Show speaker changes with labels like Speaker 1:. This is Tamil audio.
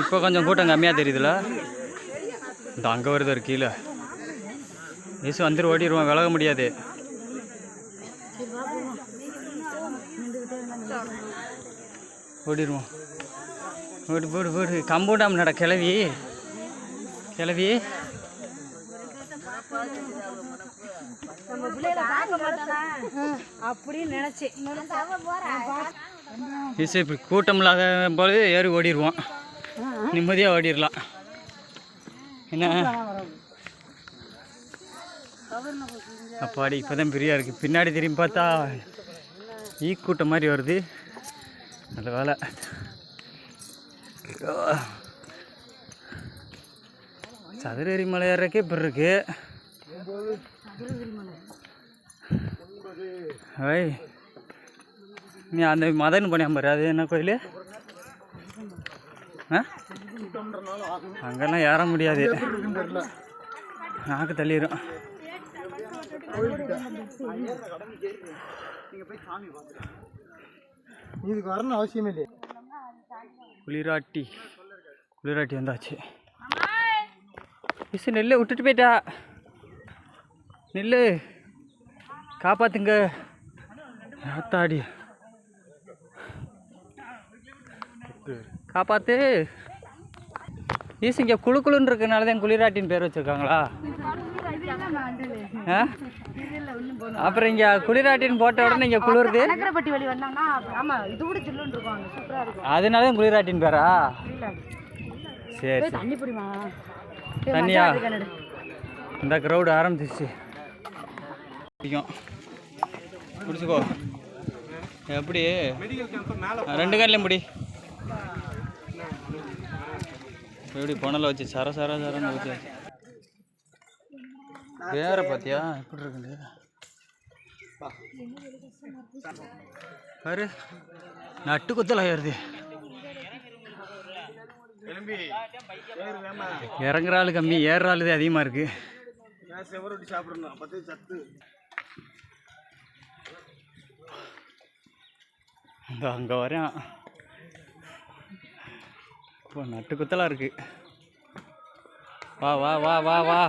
Speaker 1: இப்போ கொஞ்சம் கூட்டம் கம்மியாக தெரியுதுல. இந்த அங்கே வருது ஒரு கீழே. ஏசு வந்துட்டு ஓடிடுவோம் விலக முடியாது. ஓடிடுவோம் ஓடு போடு போடு கம்பௌண்டாம் நட கிளவி. கிளவி.
Speaker 2: அப்படின்னு நினைச்சேன்
Speaker 1: இப்படி கூட்டம் இல்லாத போது ஏறி ஓடிடுவோம் நிம்மதியாக ஓடிடலாம் என்ன? அப்பாடி இப்போ தான் ஃப்ரீயாக இருக்குது பின்னாடி திரும்பி பார்த்தா ஈ கூட்டம் மாதிரி வருது. நல்ல வேலை. சதுரேரி மலை ஏறக்கே இப்படி இருக்குது ஐய் நீ அந்த மதன் போனியா பாரு அது என்ன கோயில்? அங்கெல்லாம் ஏற முடியாது. நாக்கு தள்ளிடும்
Speaker 3: இதுக்கு வரணும் அவசியமே இல்லையே.
Speaker 1: குளிராட்டி. குளிராட்டி வந்தாச்சு. மிஸ் நெல்லை விட்டுட்டு போயிட்டா. நெல்லு. காப்பாத்துங்க. ஆத்தாடி காப்பாத்து. ஈஸ் இங்கே குழு குழுன்னு இருக்கனால தான் குளிராட்டின்னு பேர் வச்சுருக்காங்களா? ஆ? அப்புறம் இங்கே குளிராட்டின்னு போட்ட உடனே இங்கே குளிருது. அதனால தான் குளிராட்டின்னு பேரா? சரி தண்ணியா? இந்த க்ரௌடு ஆரம்பிச்சிச்சு பிடிக்கும். பிடிச்சிக்கோ. எப்படி ரெண்டு கண்ணிலையும் முடி எப்படி புனல வச்சு சர சர சரன்னு ஊற்றி வேற பார்த்தியா எப்படி இருக்குது? பாரு. நட்டு குத்தல் ஆயிடுது. இறங்குற ஆள் கம்மி ஏறுற ஆள் அதிகமாக இருக்கு.
Speaker 3: செவரொட்டி சாப்பிடணும்?
Speaker 1: இந்த அங்கே வரையும் இப்போ நட்டு குத்தலாக இருக்குது வா வா வா வா வா.